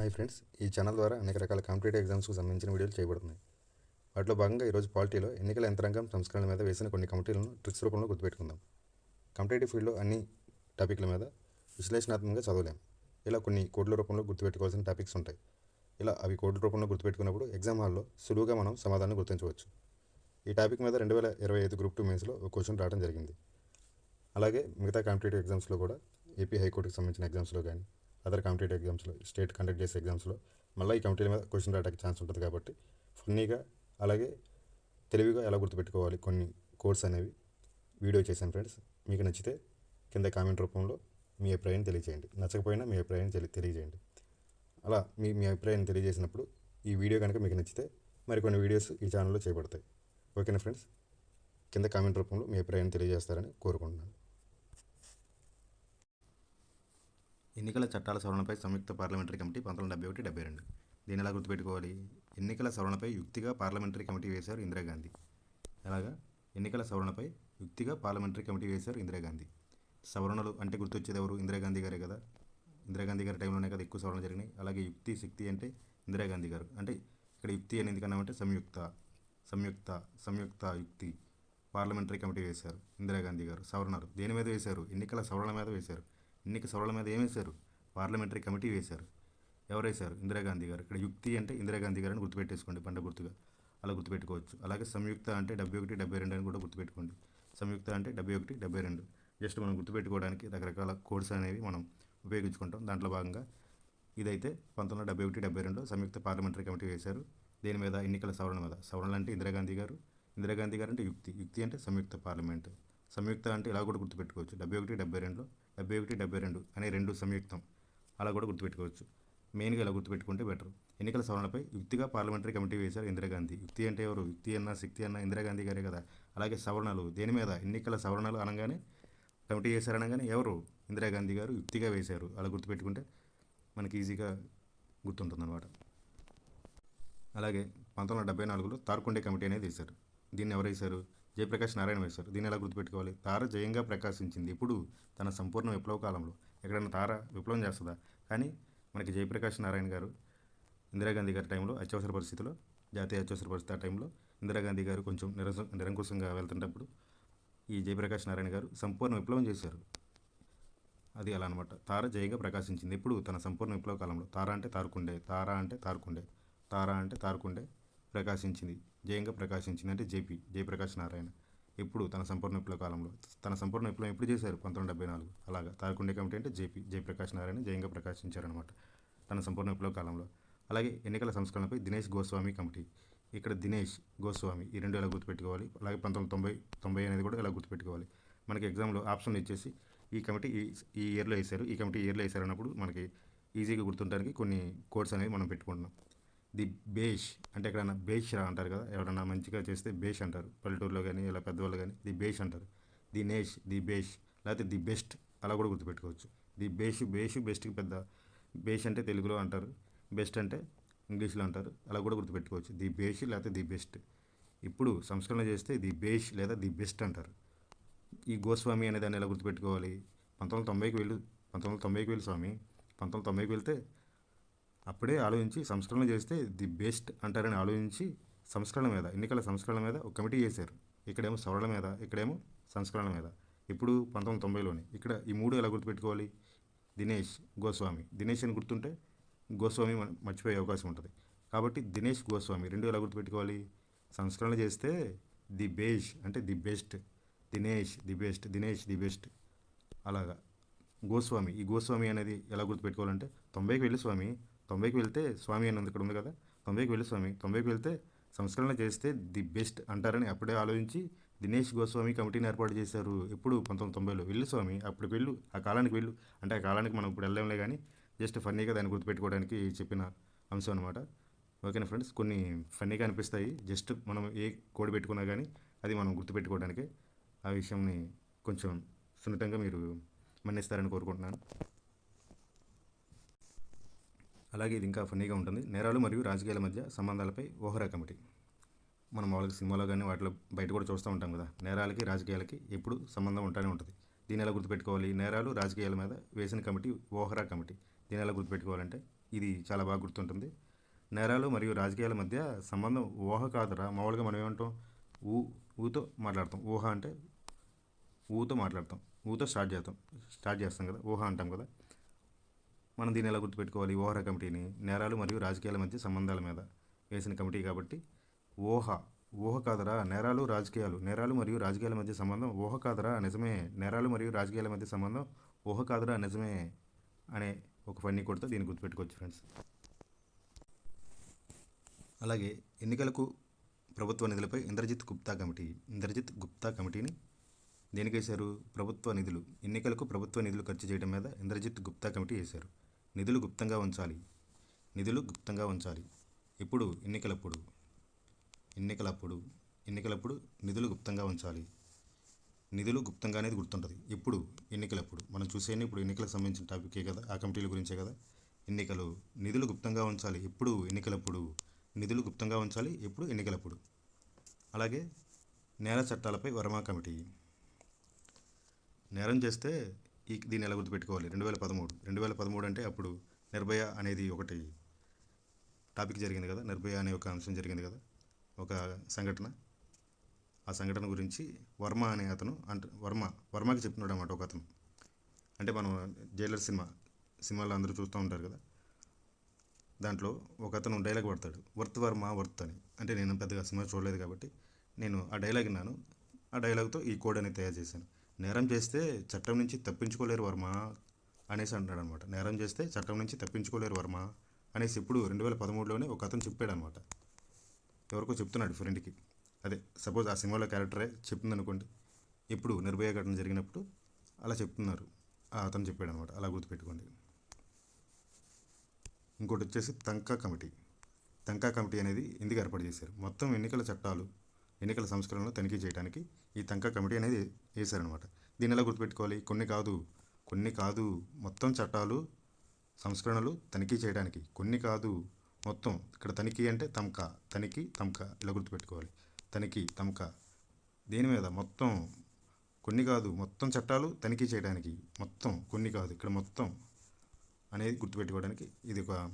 Hi friends ఈ channel ద్వారా అనేక రకాల కాంపిటేటివ్ ఎగ్జామ్స్కు సంబంధించిన వీడియోలు చేయబడుతున్నాయి. వాటిలో భాగంగా ఈరోజు పాలిటీలో ఎన్నికల యంత్రాంగం సంస్కరణల మీద వేసిన కొన్ని కమిటీలను ట్రిక్స్ రూపంలో గుర్తుపెట్టుకుందాం. కాంపిటేటివ్ ఫీల్డ్లో అన్ని టాపిక్ల మీద విశ్లేషణాత్మకంగా చదవలేం. ఇలా కొన్ని కోడ్ల రూపంలో గుర్తుపెట్టుకోవాల్సిన టాపిక్స్ ఉంటాయి. ఇలా అవి కోడ్ల రూపంలో గుర్తుపెట్టుకున్నప్పుడు ఎగ్జామ్ హాల్లో సులువుగా మనం సమాధానం గుర్తించవచ్చు. ఈ టాపిక్ మీద రెండు వేల ఇరవై ఐదు గ్రూప్ టూ మెయిన్స్లో ఒక క్వశ్చన్ రావడం జరిగింది. అలాగే మిగతా కాంపిటేటివ్ ఎగ్జామ్స్లో కూడా ఏపీ హైకోర్టుకి సంబంధించిన ఎగ్జామ్స్లో కానీ అదర్ కాంపిటేటివ్ ఎగ్జామ్స్లో స్టేట్ కండక్ట్ చేసే ఎగ్జామ్స్లో మళ్ళీ ఈ కమిటీల మీద క్వశ్చన్ రావడానికి ఛాన్స్ ఉంటుంది కాబట్టి ఫన్నీగా అలాగే తెలివిగా ఎలా గుర్తుపెట్టుకోవాలి కొన్ని కోర్స్ అనేవి వీడియో చేశాను ఫ్రెండ్స్ మీకు నచ్చితే కింద కామెంట్ రూపంలో మీ అభిప్రాయాన్ని తెలియజేయండి. నచ్చకపోయినా మీ అభిప్రాయాన్ని తెలి- తెలియజేయండి. అలా మీ మీ అభిప్రాయాన్ని తెలియజేసినప్పుడు ఈ వీడియో కనుక మీకు నచ్చితే మరికొన్ని వీడియోస్ ఈ ఛానల్లో చేయబడతాయి ఓకేనా ఫ్రెండ్స్ కింద కామెంట్ రూపంలో మీ అభిప్రాయాన్ని తెలియజేస్తారని కోరుకుంటున్నాను. ఎన్నికల చట్టాల సవరణపై సంయుక్త పార్లమెంటరీ కమిటీ పంతొమ్మిది డెబ్బై ఒకటి డెబ్బై రెండు. దీని ఎలా గుర్తుపెట్టుకోవాలి? ఎన్నికల సవరణపై యుక్తిగా పార్లమెంటరీ కమిటీ వేశారు ఇందిరాగాంధీ ఎలాగా? ఎన్నికల సవరణపై యుక్తిగా పార్లమెంటరీ కమిటీ వేశారు ఇందిరాగాంధీ సవరణలు అంటే గుర్తొచ్చేది ఎవరు? ఇందిరాగాంధీ గారే కదా. ఇందిరాగాంధీ గారి టైంలోనే కదా ఎక్కువ సవరణ జరిగినాయి. అలాగే యుక్తి శక్తి అంటే ఇందిరాగాంధీ గారు. అంటే ఇక్కడ యుక్తి అని ఎందుకన్నామంటే సంయుక్త సంయుక్త సంయుక్త యుక్తి పార్లమెంటరీ కమిటీ వేశారు ఇందిరాగాంధీ గారు. సవరణలు. దేని మీద వేశారు? ఎన్నికల సవరణ మీద వేశారు. ఎన్నిక సవరణ మీద ఏమేశారు పార్లమెంటరీ కమిటీ వేశారు. ఎవరేశారు ఇందిరాగాంధీ గారు. ఇక్కడ యుక్తి అంటే ఇందిరాగాంధీ గారిని గుర్తుపెట్టేసుకోండి పండుగ గుర్తుగా. అలా గుర్తుపెట్టుకోవచ్చు. అలాగే సంయుక్త అంటే డెబ్బై ఒకటి డెబ్బై రెండు అని కూడా గుర్తుపెట్టుకోండి. సంయుక్త అంటే డెబ్బై ఒకటి డెబ్బై రెండు. జస్ట్ మనం గుర్తుపెట్టుకోవడానికి రకరకాల కోడ్స్ అనేవి మనం ఉపయోగించుకుంటాం. దాంట్లో భాగంగా ఇదైతే పంతొమ్మిది వందల డెబ్బై ఒకటి డెబ్బై రెండు సంయుక్త పార్లమెంటరీ కమిటీ వేశారు. దేని మీద? ఎన్నికల సవరణ మీద. సవరణలు అంటే ఇందిరాగాంధీ గారు. ఇందిరాగాంధీ గారు అంటే యుక్తి. యుక్తి అంటే సంయుక్త పార్లమెంట్. సంయుక్త అంటే ఇలా కూడా గుర్తుపెట్టుకోవచ్చు. డెబ్బై ఒకటి డెబ్బై రెండు డెబ్బై ఒకటి డెబ్బై రెండు అనే రెండు సంయుక్తం. అలా కూడా గుర్తుపెట్టుకోవచ్చు. మెయిన్గా ఇలా గుర్తుపెట్టుకుంటే బెటర్. ఎన్నికల సవరణపై యుక్తిగా పార్లమెంటరీ కమిటీ వేశారు ఇందిరాగాంధీ. యుక్తి అంటే ఎవరు? యుక్తి అన్న శక్తి అన్న ఇందిరాగాంధీ గారే కదా. అలాగే సవరణలు దేని మీద? ఎన్నికల సవరణలు అనగానే కమిటీ చేశారనగానే ఎవరు? ఇందిరాగాంధీ గారు యుక్తిగా వేశారు. అలా గుర్తుపెట్టుకుంటే మనకి ఈజీగా గుర్తుంటుందన్నమాట. అలాగే పంతొమ్మిది వందల డెబ్బై నాలుగులో తార్కొండే కమిటీ అనేది వేశారు. దీన్ని ఎవరు వేశారు? జయప్రకాష్ నారాయణ వేశారు. దీన్ని ఎలా గుర్తుపెట్టుకోవాలి? తార జయంగా ప్రకాశించింది. ఇప్పుడు తన సంపూర్ణ విప్లవ కాలంలో ఎక్కడైనా తార విప్లవం చేస్తుందా? కానీ మనకి జయప్రకాష్ నారాయణ గారు ఇందిరాగాంధీ గారి టైంలో అత్యవసర పరిస్థితిలో జాతీయ అత్యవసర పరిస్థితి ఆ టైంలో ఇందిరాగాంధీ గారు కొంచెం నిరస నిరంకుశంగా వెళ్తున్నప్పుడు ఈ జయప్రకాష్ నారాయణ గారు సంపూర్ణ విప్లవం చేశారు. అది అలా అనమాట తార జయంగా ప్రకాశించింది. ఇప్పుడు తన సంపూర్ణ విప్లవ కాలంలో తార అంటే తారుకుండే తార అంటే తారుకుండే తార అంటే తారుకుండే ప్రకాశించింది. జయంగా ప్రకాశించింది అంటే జేపీ జయప్రకాష్ నారాయణ. ఇప్పుడు తన సంపూర్ణ విప్లవ కాలంలో. తన సంపూర్ణ విప్లవం ఎప్పుడు చేశారు? పంతొమ్మిది డెబ్బై నాలుగు. అలాగా. తారకుండే కమిటీ అంటే జేపీ జయప్రకాష్ నారాయణ జయంగా ప్రకాశించారనమాట తన సంపూర్ణ విప్లవ కాలంలో. అలాగే ఎన్నికల సంస్కరణపై దినేష్ గోస్వామి కమిటీ. ఇక్కడ దినేష్ గోస్వామి ఈ రెండు ఎలా గుర్తుపెట్టుకోవాలి? అలాగే పంతొమ్మిది తొంభై తొంభై అనేది కూడా ఎలా గుర్తుపెట్టుకోవాలి? మనకి ఎగ్జామ్లో ఆప్షన్ ఇచ్చేసి ఈ కమిటీ ఈ ఈ ఇయర్లో వేశారు. ఈ కమిటీ ఇయర్లో వేశారు అన్నప్పుడు మనకి ఈజీగా గుర్తుండడానికి కొన్ని కోడ్స్ అనేవి మనం పెట్టుకుంటున్నాం. ది బేష్ అంటే ఎక్కడైనా బేష్ రా అంటారు కదా ఎవరైనా మంచిగా చేస్తే బేష్ అంటారు. పల్లెటూరులో కానీ ఇలా పెద్దవాళ్ళు కానీ ది బేష్ అంటారు. ది నేష్ ది బేష్ లేకపోతే ది బెస్ట్ అలా కూడా గుర్తుపెట్టుకోవచ్చు. ది బేష్ బేష్ బెస్ట్కి పెద్ద బేష్ అంటే తెలుగులో అంటారు. బెస్ట్ అంటే ఇంగ్లీష్లో అంటారు. అలా కూడా గుర్తుపెట్టుకోవచ్చు. ది బేష్ లేకపోతే ది బెస్ట్. ఇప్పుడు సంస్కరణ చేస్తే ది బేష్ లేదా ది బెస్ట్ అంటారు. ఈ గోస్వామి అనే దాన్ని ఎలా గుర్తుపెట్టుకోవాలి? పంతొమ్మిది వందల తొంభైకి వెళ్ళు పంతొమ్మిది వందల తొంభైకి వెళ్ళి స్వామి. పంతొమ్మిది తొంభైకి వెళ్తే అప్పుడే ఆలోచించి సంస్కరణ చేస్తే ది బెస్ట్ అంటారని ఆలోచించి సంస్కరణ మీద ఎన్నికల సంస్కరణ మీద ఒక కమిటీ చేశారు. ఇక్కడేమో సవరణ మీద ఇక్కడేమో సంస్కరణ మీద. ఇప్పుడు పంతొమ్మిది తొంభైలోనే ఇక్కడ ఈ మూడు ఎలా గుర్తుపెట్టుకోవాలి? దినేష్ గోస్వామి. దినేష్ అని గుర్తుంటే గోస్వామి మనం మర్చిపోయే అవకాశం ఉంటుంది. కాబట్టి దినేష్ గోస్వామి రెండు ఎలా గుర్తుపెట్టుకోవాలి? సంస్కరణ చేస్తే ది బేష్ అంటే the best. Dinesh the best Dinesh the best. అలాగా. గోస్వామి ఈ గోస్వామి అనేది ఎలా గుర్తుపెట్టుకోవాలంటే తొంభైకి వెళ్ళి స్వామి తొంభైకి వెళ్తే స్వామి అని ఉంది ఇక్కడ ఉంది కదా? తొంభైకి వెళ్ళి స్వామి. తొంభైకి వెళ్తే సంస్కరణ చేస్తే ది బెస్ట్ అంటారని అప్పుడే ఆలోచించి దినేష్ గోస్వామి కమిటీని ఏర్పాటు చేశారు. ఎప్పుడు? పంతొమ్మిది తొంభైలో. వెళ్ళు స్వామి. అప్పుడు వెళ్ళు. ఆ కాలానికి వెళ్ళు. అంటే ఆ కాలానికి మనం ఇప్పుడు వెళ్ళలేంలే కానీ జస్ట్ ఫన్నీగా దాన్ని గుర్తుపెట్టుకోవడానికి చెప్పిన అంశం అనమాట ఓకేనా ఫ్రెండ్స్? కొన్ని ఫన్నీగా అనిపిస్తాయి. జస్ట్ మనం ఏ కోడ్ పెట్టుకున్నా కానీ అది మనం గుర్తుపెట్టుకోవడానికి ఆ విషయంని కొంచెం సున్నితంగా మీరు మన్నిస్తారని కోరుకుంటున్నాను. అలాగే ఇది ఇంకా ఫన్నీగా ఉంటుంది. నేరాలు మరియు రాజకీయాల మధ్య సంబంధాలపై ఓహరా కమిటీ. మనం వాళ్ళకి సినిమాలో కానీ వాటిలో బయట కూడా చూస్తూ ఉంటాం కదా. నేరాలకి రాజకీయాలకి ఎప్పుడు సంబంధం ఉంటానే ఉంటుంది. దీని ఎలా గుర్తుపెట్టుకోవాలి? నేరాలు రాజకీయాల మీద వేసిన కమిటీ ఓహరా కమిటీ. దీని ఎలా గుర్తుపెట్టుకోవాలంటే ఇది చాలా బాగా గుర్తుంటుంది. నేరాలు మరియు రాజకీయాల మధ్య సంబంధం ఊహ కాదురా. మామూలుగా మనం ఏమంటాం? ఊ ఊతో మాట్లాడతాం. ఊహ అంటే ఊతో మాట్లాడతాం. ఊతో స్టార్ట్ చేస్తాం. స్టార్ట్ చేస్తాం కదా. ఊహ అంటాం కదా. మనం దీన్ని ఎలా గుర్తుపెట్టుకోవాలి? ఊహర కమిటీని. నేరాలు మరియు రాజకీయాల మధ్య సంబంధాల మీద వేసిన కమిటీ కాబట్టి ఊహ ఊహ కాదరా నేరాలు రాజకీయాలు. నేరాలు మరియు రాజకీయాల మధ్య సంబంధం ఊహ కాదరా నిజమే. నేరాలు మరియు రాజకీయాల మధ్య సంబంధం ఊహ కాదరా నిజమే అనే ఒక ఫన్నీ కొడితే దీన్ని గుర్తుపెట్టుకోవచ్చు ఫ్రెండ్స్. అలాగే ఎన్నికలకు ప్రభుత్వ నిధులపై ఇంద్రజిత్ గుప్తా కమిటీ. ఇంద్రజిత్ గుప్తా కమిటీని దేనికి వేశారు? ప్రభుత్వ నిధులు. ఎన్నికలకు ప్రభుత్వ నిధులు ఖర్చు చేయడం మీద ఇంద్రజిత్ గుప్తా కమిటీ వేశారు. నిధులు గుప్తంగా ఉంచాలి. నిధులు గుప్తంగా ఉంచాలి. ఎప్పుడు ఎన్నికలప్పుడు ఎన్నికలప్పుడు ఎన్నికలప్పుడు నిధులు గుప్తంగా ఉంచాలి. నిధులు గుప్తంగా అనేది గుర్తుంటుంది. ఎప్పుడు ఎన్నికలప్పుడు మనం చూసేది ఇప్పుడు ఎన్నికలకు సంబంధించిన టాపికే కదా ఆ కమిటీల గురించే కదా. ఎన్నికలు నిధులు గుప్తంగా ఉంచాలి. ఎప్పుడు ఎన్నికలప్పుడు నిధులు గుప్తంగా ఉంచాలి. ఎప్పుడు ఎన్నికలప్పుడు. అలాగే నేర చట్టాలపై వర్మా కమిటీ. నేరం చేస్తే ఈ దీన్ని ఎలా గుర్తుపెట్టుకోవాలి? రెండు వేల పదమూడు. రెండు వేల పదమూడు అంటే అప్పుడు నిర్భయ అనేది ఒకటి టాపిక్ జరిగింది కదా? నిర్భయ అనే ఒక అంశం జరిగింది కదా? ఒక సంఘటన. ఆ సంఘటన గురించి వర్మ అనే అతను అంటే వర్మ వర్మకి చెప్తున్నాడు అన్నమాట ఒక అతను. అంటే మనం జైలర్ సినిమా సినిమాలో అందరూ చూస్తూ ఉంటారు కదా? దాంట్లో ఒక అతను డైలాగ్ పడతాడు. వర్త్ వర్మ వర్త్ అని. అంటే నేను పెద్దగా సినిమా చూడలేదు కాబట్టి నేను ఆ డైలాగ్ విన్నాను. ఆ డైలాగ్తో ఈ కోడ్ అనేది తయారు చేశాను. నేరం చేస్తే చట్టం నుంచి తప్పించుకోలేరు వర్మ అనేసి అంటాడు అనమాట నేరం చేస్తే చట్టం నుంచి తప్పించుకోలేరు వర్మ అనేసి ఇప్పుడు రెండు వేల పదమూడులోనే ఒక అతను చెప్పాడు అనమాట ఎవరికో చెప్తున్నాడు ఫ్రెండ్కి. అదే సపోజ్ ఆ సినిమాలో క్యారెక్టరే చెప్తుంది అనుకోండి ఇప్పుడు నిర్భయ ఘటన జరిగినప్పుడు అలా చెప్తున్నారు. ఆ అతను చెప్పాడు అనమాట అలా గుర్తుపెట్టుకోండి. ఇంకోటి వచ్చేసి తంకా కమిటీ. తంకా కమిటీ అనేది ఎందుకు ఏర్పాటు చేశారు? మొత్తం ఎన్నికల చట్టాలు ఎన్నికల సంస్కరణలు తనిఖీ చేయడానికి ఈ తంకా కమిటీ అనేది వేశారనమాట దీన్ని ఎలా గుర్తుపెట్టుకోవాలి? కొన్ని కాదు. కొన్ని కాదు. మొత్తం చట్టాలు సంస్కరణలు తనిఖీ చేయడానికి. కొన్ని కాదు. మొత్తం ఇక్కడ తనిఖీ అంటే తమకా. తనిఖీ తమకా. ఇలా గుర్తుపెట్టుకోవాలి. తనిఖీ తమకా. దేని మీద? మొత్తం. కొన్ని కాదు. మొత్తం చట్టాలు తనిఖీ చేయడానికి. మొత్తం. కొన్ని కాదు. ఇక్కడ మొత్తం అనేది గుర్తుపెట్టుకోవడానికి ఇది ఒక